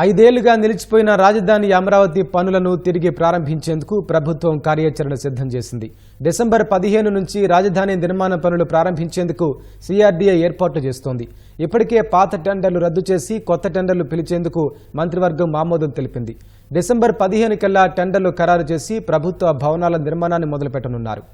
ఐదేళ్ళుగా నిలిచిపోయిన రాజధాని అమరావతి పనులను తిరిగి ప్రారంభించేందుకు ప్రభుత్వం కార్యాచరణ సిద్ధం చేసింది. డిసెంబర్ పదిహేను నుంచి రాజధాని నిర్మాణ పనులు ప్రారంభించేందుకు సిఆర్డీఏ ఏర్పాట్లు చేస్తోంది. ఇప్పటికే పాత టెండర్లు రద్దు చేసి కొత్త టెండర్లు పిలిచేందుకు మంత్రివర్గం ఆమోదం తెలిపింది. డిసెంబర్ పదిహేను కల్లా టెండర్లు ఖరారు చేసి ప్రభుత్వ భవనాల నిర్మాణాన్ని మొదలుపెట్టనున్నారు.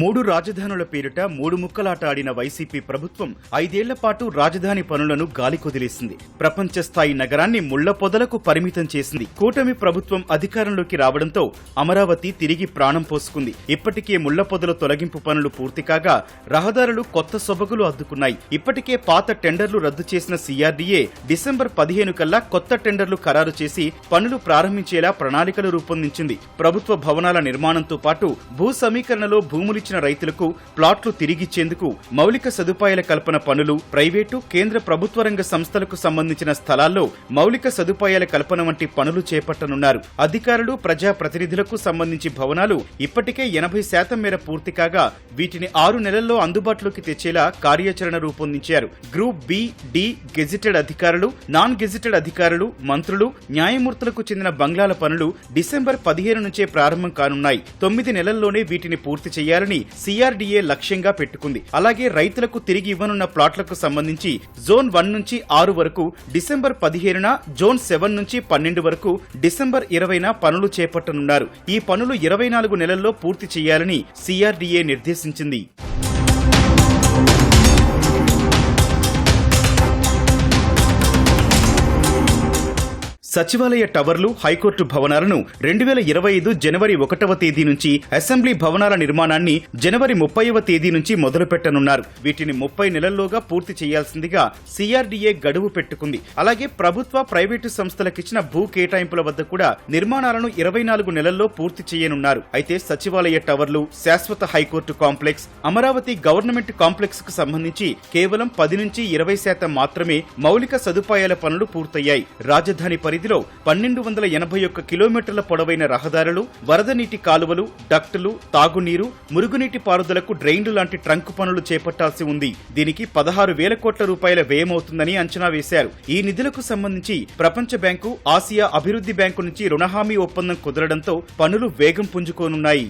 మూడు రాజధానుల పేరిట మూడు ముక్కలాట ఆడిన వైసీపీ ప్రభుత్వం ఐదేళ్ళ పాటు రాజధాని పనులను గాలికొదిలేసింది ప్రపంచ స్థాయి నగరాన్ని ముళ్ళ పొదలకు పరిమితం చేసింది. కూటమి ప్రభుత్వం అధికారంలోకి రావడంతో అమరావతి తిరిగి ప్రాణం పోసుకుంది. ఇప్పటికే ముళ్ళ పొదల తొలగింపు పనులు పూర్తి కాగా రహదారులు కొత్త సొబగులు అద్దుకున్నాయి. ఇప్పటికే పాత టెండర్లు రద్దు చేసిన సీఆర్డీఏ డిసెంబర్ పదిహేను కల్లా కొత్త టెండర్లు ఖరారు చేసి పనులు ప్రారంభించేలా ప్రణాళికలు రూపొందించింది. ప్రభుత్వ భవనాల నిర్మాణంతో పాటు భూ సమీకరణలో భూములిచ్చిన రైతులకు ప్లాట్లు తిరిగిచ్చేందుకు మౌలిక సదుపాయాల కల్పన పనులు ప్రైవేటు కేంద్ర ప్రభుత్వ రంగ సంస్థలకు సంబంధించిన స్థలాల్లో మౌలిక సదుపాయాల కల్పన వంటి పనులు చేపట్టనున్నారు. అధికారులు ప్రజా ప్రతినిధులకు సంబంధించి భవనాలు ఇప్పటికే ఎనభై శాతం మేర పూర్తి కాగా వీటిని ఆరు నెలల్లో అందుబాటులోకి తెచ్చేలా కార్యాచరణ రూపొందించారు. గ్రూప్ బి డి గెజిటెడ్ అధికారులు నాన్ గెజిటెడ్ అధికారులు మంత్రులు న్యాయమూర్తులకు చెందిన బంగ్లాల పనులు డిసెంబర్ పదిహేను నుంచే ప్రారంభం కానున్నాయి. తొమ్మిది నెలల్లోనే వీటిని పూర్తి చేయాలని సిఆర్డీఏ లక్ష్యంగా పెట్టుకుంది. అలాగే రైతులకు తిరిగి ఇవ్వనున్న ప్లాట్లకు సంబంధించి జోన్ వన్ నుంచి ఆరు వరకు డిసెంబర్ పదిహేనున జోన్ సెవెన్ నుంచి పన్నెండు వరకు డిసెంబర్ ఇరవైన పనులు చేపట్టనున్నారు. ఈ పనులు ఇరవై నాలుగు నెలల్లో పూర్తి చేయాలని సిఆర్డీఏ నిర్దేశించింది. సచివాలయ టవర్లు హైకోర్టు భవనాలను రెండు వేల ఇరవై ఐదు జనవరి ఒకటవ తేదీ నుంచి అసెంబ్లీ భవనాల నిర్మాణాన్ని జనవరి ముప్పైవ తేదీ నుంచి మొదలుపెట్టనున్నారు. వీటిని ముప్పై నెలల్లోగా పూర్తి చేయాల్సిందిగా సిఆర్డీఏ గడువు పెట్టుకుంది. అలాగే ప్రభుత్వ ప్రైవేటు సంస్థలకిచ్చిన భూ కేటాయింపుల వద్ద కూడా నిర్మాణాలను ఇరవై నాలుగు నెలల్లో పూర్తి చేయనున్నారు. అయితే సచివాలయ టవర్లు శాశ్వత high court complex Amaravati government కాంప్లెక్స్కు సంబంధించి కేవలం పది నుంచి ఇరవై శాతం మాత్రమే మౌలిక సదుపాయాల పనులు పూర్తయ్యాయి. రాజధాని పరి పరిధిలో పన్నెండు వందల ఎనభై ఒక్క కిలోమీటర్ల పొడవైన రహదారులు వరద నీటి కాలువలు డక్టులు తాగునీరు మురుగునీటి పారుదలకు డ్రైన్లు లాంటి ట్రంక్ పనులు చేపట్టాల్సి ఉంది. దీనికి పదహారు వేల కోట్ల రూపాయల వ్యయమవుతుందని అంచనా వేశారు. ఈ నిధులకు సంబంధించి ప్రపంచ బ్యాంకు ఆసియా అభివృద్ధి బ్యాంకు నుంచి రుణహామీ ఒప్పందం కుదరడంతో పనులు వేగం పుంజుకోనున్నాయి.